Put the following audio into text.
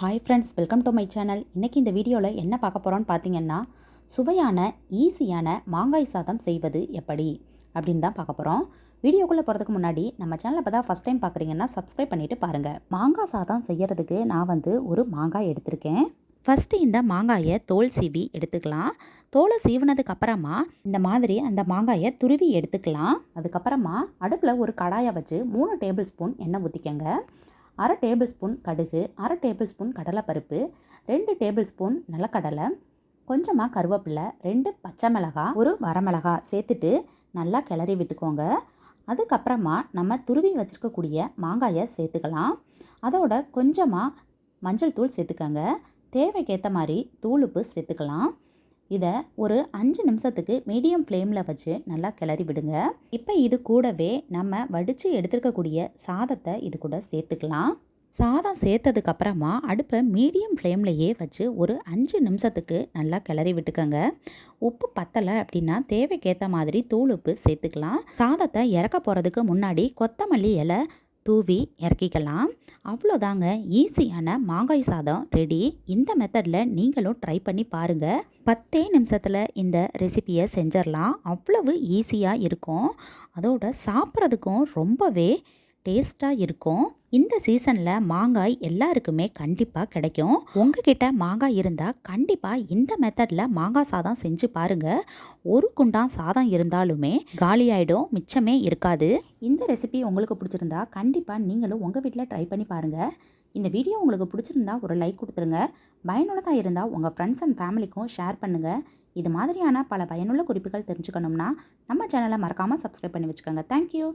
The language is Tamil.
Hi friends welcome to my channel இன்றைக்கி இந்த வீடியோவில் என்ன பார்க்க போகிறோன்னு பார்த்தீங்கன்னா சுவையான ஈஸியான மாங்காய் சாதம் செய்வது எப்படி அப்படின்னு தான் பார்க்க போகிறோம் வீடியோக்குள்ளே போகிறதுக்கு முன்னாடி நம்ம சேனலை இப்போ தான் ஃபஸ்ட் டைம் பார்க்குறீங்கன்னா சப்ஸ்கிரைப் பண்ணிவிட்டு பாருங்கள் மாங்காய் சாதம் செய்கிறதுக்கு நான் வந்து ஒரு மாங்காய் எடுத்திருக்கேன். ஃபஸ்ட்டு இந்த மாங்காயை தோல் சீவி எடுத்துக்கலாம். தோலை சீவினதுக்கு அப்புறமா இந்த மாதிரி அந்த மாங்காயை துருவி எடுத்துக்கலாம். அதுக்கப்புறமா அடுப்பில் ஒரு கடாயை வச்சு மூணு டேபிள் ஸ்பூன் எண்ணெய் ஊற்றிக்கங்க அரை டேபிள் ஸ்பூன் கடுகு அரை டேபிள் ஸ்பூன் கடலைப்பருப்பு ரெண்டு டேபிள் ஸ்பூன் நிலக்கடலை கொஞ்சமாக கருவேப்பிலை ரெண்டு பச்சை மிளகாய் ஒரு வரமிளகா சேர்த்துட்டு நல்லா கிளறி விட்டுக்கோங்க. அதுக்கப்புறமா நம்ம துருவி வச்சுருக்கக்கூடிய மாங்காயை சேர்த்துக்கலாம். அதோட கொஞ்சமாக மஞ்சள் தூள் சேர்த்துக்கோங்க. தேவைக்கேற்ற மாதிரி தூளுப்பு சேர்த்துக்கலாம். இதை ஒரு அஞ்சு நிமிஷத்துக்கு மீடியம் ஃப்ளேமில் வச்சு நல்லா கிளறி விடுங்க. இப்போ இது கூடவே நம்ம வடித்து எடுத்துருக்கக்கூடிய சாதத்தை இது கூட சேர்த்துக்கலாம். சாதம் சேர்த்ததுக்கப்புறமா அடுப்பை மீடியம் ஃப்ளேம்லையே வச்சு ஒரு அஞ்சு நிமிஷத்துக்கு நல்லா கிளறி விட்டுக்கோங்க. உப்பு பத்தலை அப்படின்னா தேவைக்கேற்ற மாதிரி தூள் உப்பு சேர்த்துக்கலாம். சாதத்தை இறக்க போகிறதுக்கு முன்னாடி கொத்தமல்லி இலை தூவி இறக்கிக்கலாம். அவ்வளோதாங்க. ஈஸியான மாங்காய் சாதம் ரெடி. இந்த மெத்தடில் நீங்களும் ட்ரை பண்ணி பாருங்கள் பத்தே நிமிஷத்தில் இந்த ரெசிபியை செஞ்சிடலாம். அவ்வளவு ஈஸியாக இருக்கும். அதோட சாப்பிட்றதுக்கும் ரொம்பவே டேஸ்ட்டாக இருக்கும். இந்த சீசனில் மாங்காய் எல்லாருக்குமே கண்டிப்பாக கிடைக்கும். உங்ககிட்ட மாங்காய் இருந்தால் கண்டிப்பாக இந்த மெத்தடில் மாங்காய் சாதம் செஞ்சு பாருங்கள் ஒரு குண்டான் சாதம் இருந்தாலுமே காலியாயிடும் மிச்சமே இருக்காது. இந்த ரெசிபி உங்களுக்கு பிடிச்சிருந்தா கண்டிப்பாக நீங்களும் உங்கள் வீட்டில் ட்ரை பண்ணி பாருங்கள் இந்த வீடியோ உங்களுக்கு பிடிச்சிருந்தா ஒரு லைக் கொடுத்துருங்க. பயனுள்ளதாக இருந்தால் உங்கள் ஃப்ரெண்ட்ஸ் அண்ட் ஃபேமிலிக்கும் ஷேர் பண்ணுங்கள் இது மாதிரியான பல பயனுள்ள குறிப்புகள் தெரிஞ்சுக்கணும்னா நம்ம சேனலை மறக்காமல் சப்ஸ்கிரைப் பண்ணி வச்சுக்கோங்க. தேங்க்யூ